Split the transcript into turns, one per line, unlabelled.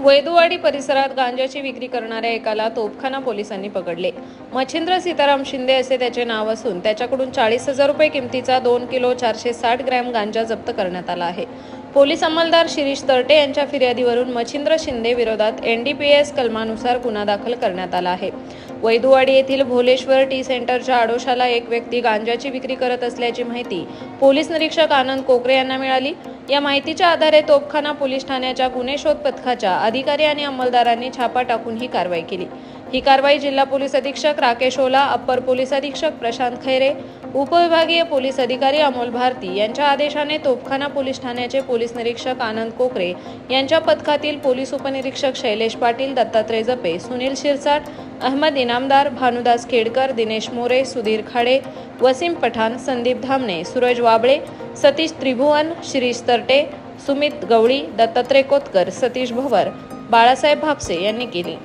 वैदुवाडी परिसरात गांजाची विक्री करणाऱ्या एकाला तोपखाना पोलिसांनी पकडले. मच्छिंद्र सीताराम शिंदे असे त्याचे नाव असून त्याच्याकडून चाळीस हजार रुपये किमतीचा दोन किलो चारशे साठ ग्रॅम गांजा जप्त करण्यात आला आहे. पोलीस अंमलदार शिरीष तरटे यांच्या फिर्यादीवरून मच्छिंद्र शिंदे विरोधात एनडीपीएस कलमानुसार गुन्हा दाखल करण्यात आला आहे. वैदुवाडी येथील भोलेश्वर टी सेंटरच्या आडोशाला एक व्यक्ती गांजाची विक्री करत असल्याची माहिती पोलीस निरीक्षक आनंद कोकरे यांना मिळाली. या माहितीच्या आधारे तोपखाना पोलीस ठाण्याच्या गुन्हे शोध पथकाच्या अधिकारी आणि अंमलदारांनी छापा टाकून ही कारवाई केली. ही कारवाई जिल्हा पोलीस अधीक्षक राकेश ओला अप्पर पोलीस अधीक्षक प्रशांत खैरे उपविभागीय पोलीस अधिकारी अमोल भारती यांच्या आदेशाने तोपखाना पोलीस ठाण्याचे पोलीस निरीक्षक आनंद कोकरे यांच्या पथकातील पोलीस उपनिरीक्षक शैलेश पाटील दत्तात्रय जपे सुनील शिरसाट अहमद इनामदार भानुदास खेडकर दिनेश मोरे सुधीर खाडे वसीम पठाण संदीप धामणे सूरज वाबळे सतीश त्रिभुवन शिरीष तरटे सुमित गवळी दत्तात्रय कोतकर सतीश भवर बाळासाहेब भापसे यांनी केली.